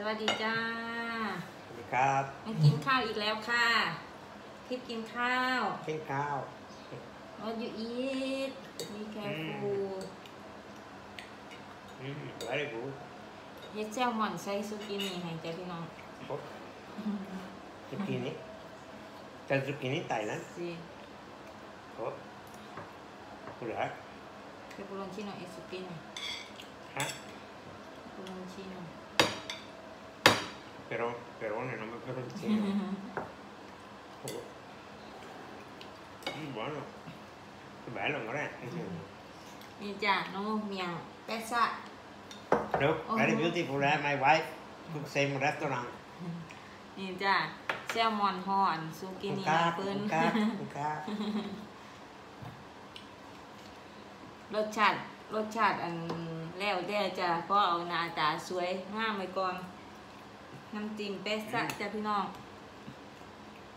สวัสดีจ้าสวัสดีครับมากินข้าวอีกแล้วค่ะทิพย์กินข้าวเข่งข้าว What you eat Be careful อืม very good เฮ็ดแซลมอนใส่ซุกินี่ให้จ้ะพี่น้องโอ้ซุกินี่แต่ซุกินี่ไต่นั้นสิโอ้กูเหรอเปปเปอโรนชิโนเอซุกินี่ฮะเปปเปอโรนชิโน però perone non mi peroncino oh. mm, buono che bello amore mm. นี่จ้ะน้องเมียงแปะซะ look Oh. very beautiful eh? my wife cook same restaurant นี่จ้ะแซลมอนห่ออันซุกินี่ Buka, นะเพิ่น buka, buka. รสชาติรสชาติอันแล้วแต่จะเพราะเอาหน้าตาสวยงามไว้ก่อน น้ำจิ้มเปะซะจ้ะพี่น้อง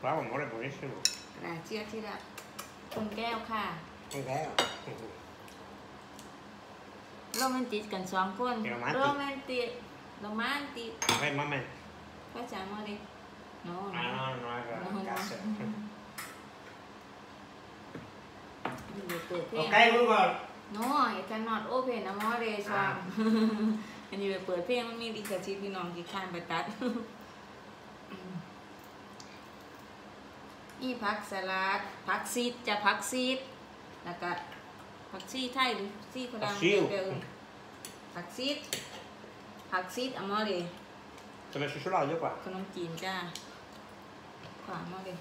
bravo amore buonissimo กระเจี๊ยบที่ละคนแก้วค่ะ ok โรแมนติกกันสองคนโรแมนติก โรแมนติกโรแมนติก vai mamma ภาษามาดิโน้ ah no no è vero cazzo อยู่เปิดเพลง ok Google โน้ไอ้กันน อดโอเพนนะมอเดชอมอันนี้ไปเปิดเพลงมันมีดิคาชิพี่น้องที่ข้านไปตัดอีผักสลัดผักซีดจะผักซีดแล้วก็ผักซีไทยหรือซีฝรั่งผักซิ่วเดียวๆผักซีดผักซีดอะมอเด ti ho messo sull'olio qua ขนมจีนจ้าขวางมากเลย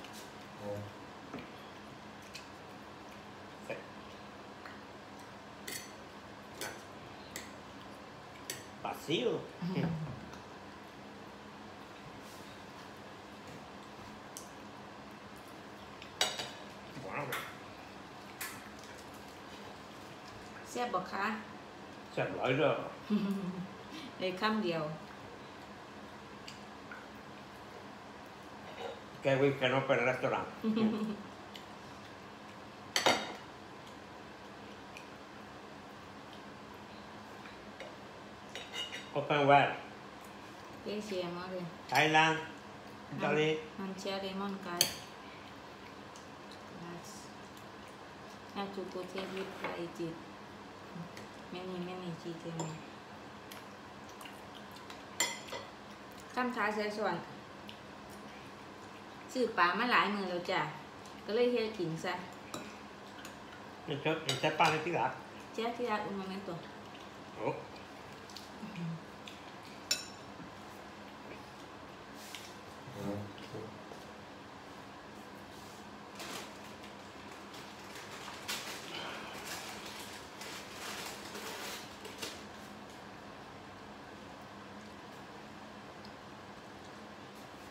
Passivo? บุ ono แซ่บบอกคะ C'è l'olio เลยคำเดียว che vuoi che non per il ristorante. Open well. เอเชียมากเลย Thailand, Italy, มันเชียร์ เลมอนกันน่าจูโกเทวิปไอจิตแม่นี่แม่นี่จีเจมีคำท้ายใส่ส่วนซื้อปลามาหลายมือแล้วจ้ะก็เลยเฮ็ดกินซะ non c'è, non c'è pane di là. เจ้าที่รักอุ้มแม่ตัว Oh.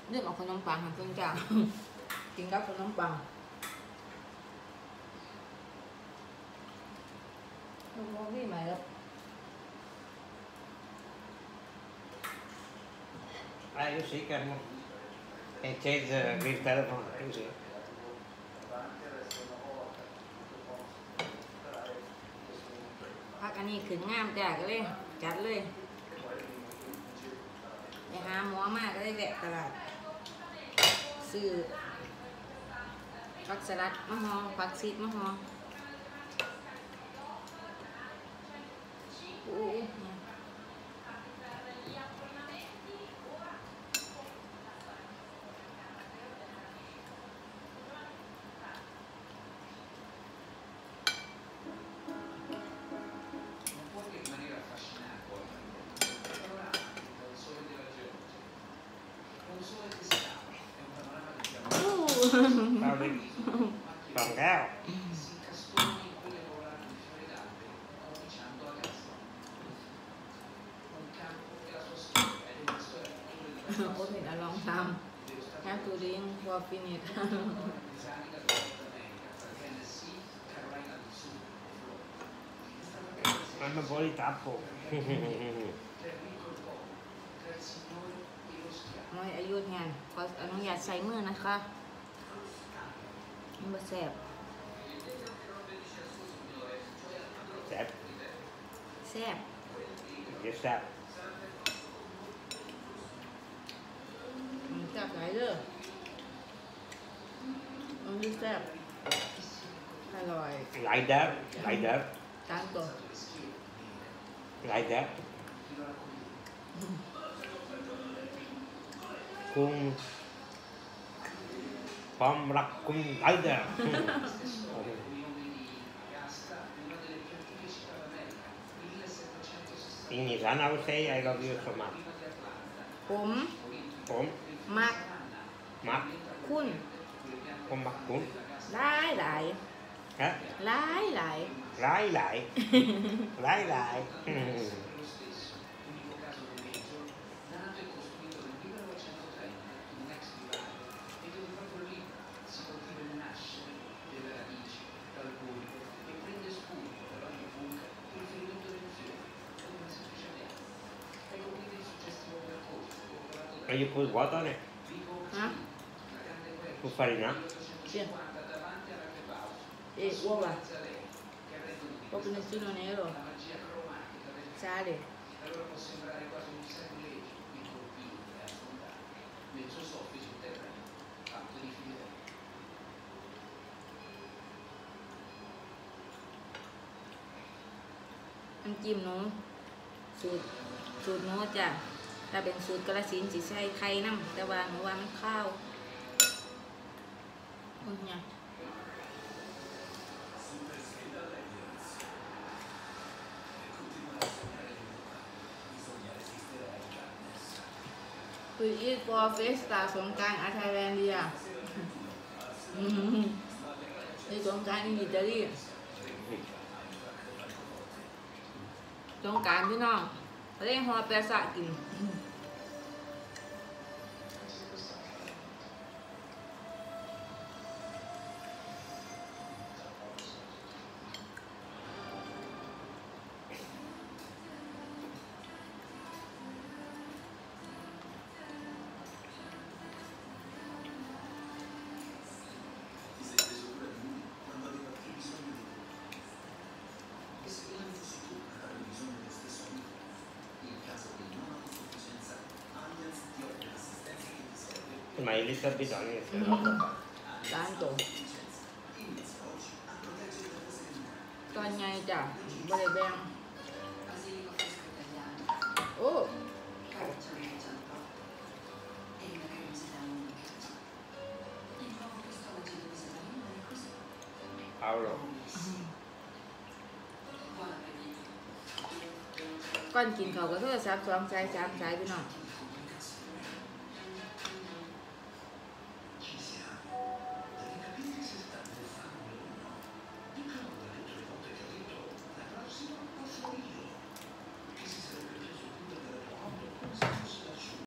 เรื่องเอาขนมปังค่ะเพื่อนจ้ากินกับขนมปังโอ้โหพี่ใหม่แล้ว Ah, io sì che mo- e c'è il, il telefono, così. พักอันนี้ขึ้นงามจ้าก็เลยจัดเลยไปหาหมอมาก็เลยแวะตลาดซื้อผักสลัดมะฮอผักซีดมะฮออู้ นิช artigiani dal Nord America, tra Tennessee, Carolina del Sud e Florida. È stata creata Mamma un po' di tappo. tra il ricco e il povero, tra il signore e lo schiavo. น้อยอายุแทนขออนุญาตใส่มือนะคะ มันบ่แสบ Sep, แซ่บ che sa. เด้อมันดีแซ่บอร่อย Like that, like that, จานตัว like that. คุณ ความรักคุณ like that. In Iran, I would say I love you so much. ผมผมมักมักคุณผมมักคุณหลายหลายฮะหลายหลายหลายหลายหลายหลาย aiuto svuotare? Eh? Con farina? Sì. E uova. Poco nessuno nero. Sale. Ăn chim nó sụt sụt nó chả colpire e affrontare nel suo soffice terreno fatto di filiere. น้ำจิ้มหนูสูตรสูตรหนูจ้ะถ้าเป็นสูตรกระสินธุ์สิใช้ไข่น้ำแต่ว่าหนูว่ามันข้าวอืมเนี่ย We eat for Fiesta สงการอาทยแลนด์เดียอืมในสงการอิตาลีสงการพี่น้องเขาได้ฮอแปะสะกิน My little bit on it. ร้านตัวตอนไงจ้ะบริแบง basilico fresco italiano, โอ้ tradizionale giallo e una curiosità unica. Il nuovo pistola genovese marino è così. Paolo. Buon appetito. ก่อนกินเขาวก็โทรศัพท์สองสายสามสายพี่น้อง Con